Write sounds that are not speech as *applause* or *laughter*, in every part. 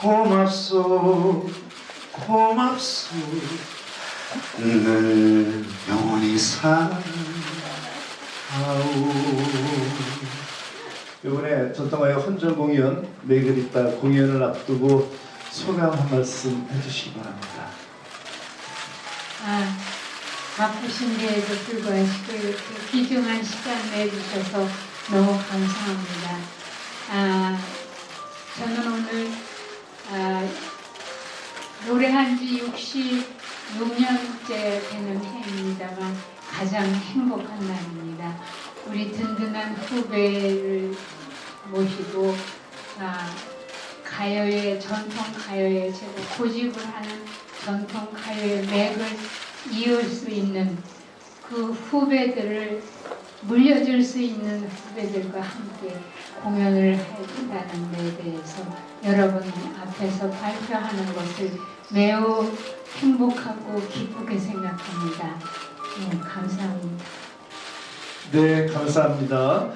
고맙소 고맙소 늘 영원히 사랑하오 이번에 전통화의 헌정 공연 매그리타 공연을 앞두고 소감 한 말씀 해주시기 바랍니다. 아, 바쁘신데에도 불구하고 이렇게 귀중한 시간 내주셔서 너무 감사합니다. 아, 66년째 되는 해입니다만 가장 행복한 날입니다. 우리 든든한 후배를 모시고 아, 가요의 전통 가요에 제가 고집을 하는 전통 가요의 맥을 이을 수 있는 그 후배들을 물려줄 수 있는 후배들과 함께 공연을 해준다는 데 대해서 여러분 앞에서 발표하는 것을 매우 행복하고 기쁘게 생각합니다. 네, 감사합니다. 네, 감사합니다.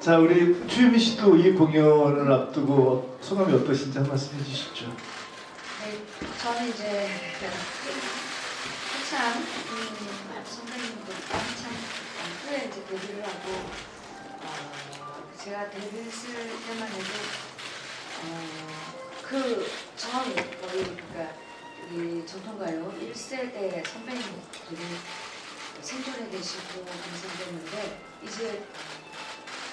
자, 우리 주유미 씨도 이 공연을 앞두고 소감이 어떠신지 한 말씀 해주시죠. 네, 저는 이제 한참 음, 선배님도 한참 후에 이제 데뷔를 하고 어, 제가 데뷔했을 때만 해도 어, 그전 거의 그러니까 우리 전통가요 1세대 선배님들이 생존해 계시고 감사했는데 이제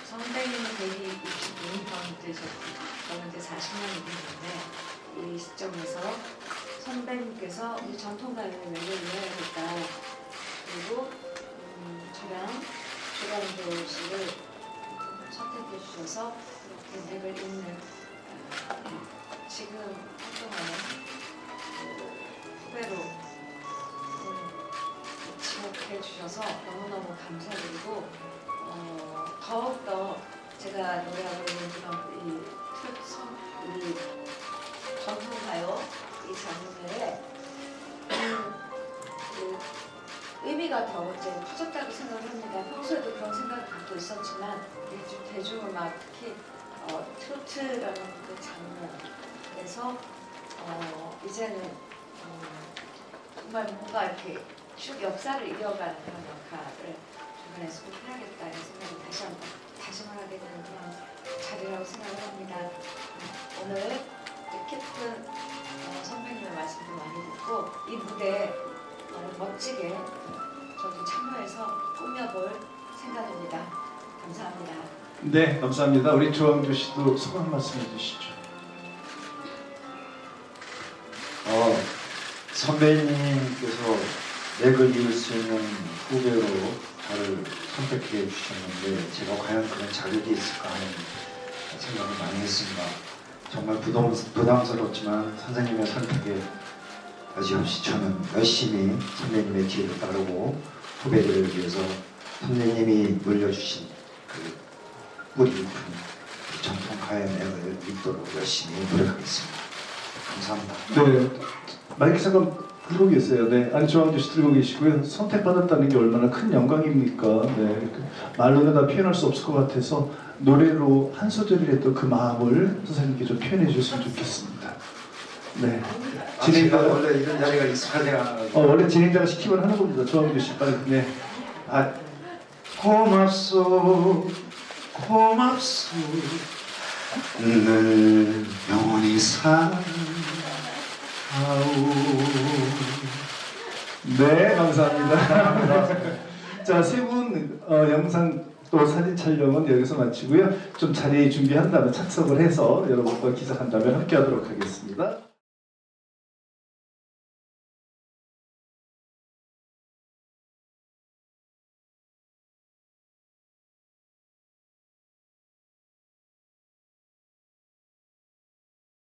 선배님은 데뷔 65년 되셨고 저는 이제 40년이 됐는데 이 시점에서 선배님께서 우리 전통가요를 연결해야겠다. 그리고 음, 저랑 조광조 씨를 선택해 주셔서 이렇게 맥을 잇는 어, 지금 활동하는 그 후배로 음, 지목해 주셔서 너무너무 감사드리고 어, 더욱더 제가 노래하고 있는 그런 이 트롯 선, 의미가 더 이제 커졌다고 생각을 합니다. 평소에도 그런 갖고 있었지만 대중, 대중음악 특히 어, 트로트라는 그 장르에서 어, 이제는 음, 정말 뭔가 이렇게 쭉 역사를 이어가는 그런 역할을 주변에서 꼭 해야겠다 이런 생각이 다시 한번 다짐하게 되는 그런 자리라고 생각을 합니다. 음, 오늘 깊은 어, 선배님의 말씀도 많이 듣고 이 무대에 어, 멋지게 저도 참여해서 꾸며볼 생각입니다. 감사합니다. 네, 감사합니다. 우리 조항조 씨도 소감 한 말씀 해 주시죠. 어, 선배님께서 맥을 이을 수 있는 후배로 저를 선택해 주셨는데 제가 과연 그런 자격이 있을까 하는 생각을 많이 했습니다. 정말 부담, 부담스럽지만 선생님의 선택에 여지없이 저는 열심히 선배님의 뒤를 따르고 후배들을 위해서 선생님이 물려주신 그 뿌리 그 전통 가의 맥을 잇도록 열심히 노력하겠습니다. 감사합니다. 네, 마이크 잠깐 들고 계세요. 네, 씨 들고 계시고요. 선택받았다는 게 얼마나 큰 영광입니까? 네, 그 말로는 다 표현할 수 없을 것 같아서 노래로 한 소절이라도 그 마음을 선생님께 좀 표현해 주셨으면 좋겠습니다. 네, 아, 진행자 원래 이런 자리가 않아가지고 어, 원래 진행자가 시키면 하는 겁니다. 조항조 씨 빨리. 네, 아, 고맙소 고맙소 늘 영원히 사랑하오 네, 감사합니다. *laughs* 자, 세분 어, 영상 또 사진 촬영은 여기서 마치고요. 좀 자리 준비한 다음에 착석을 해서 여러분과 기사한 다음에 함께 하도록 하겠습니다.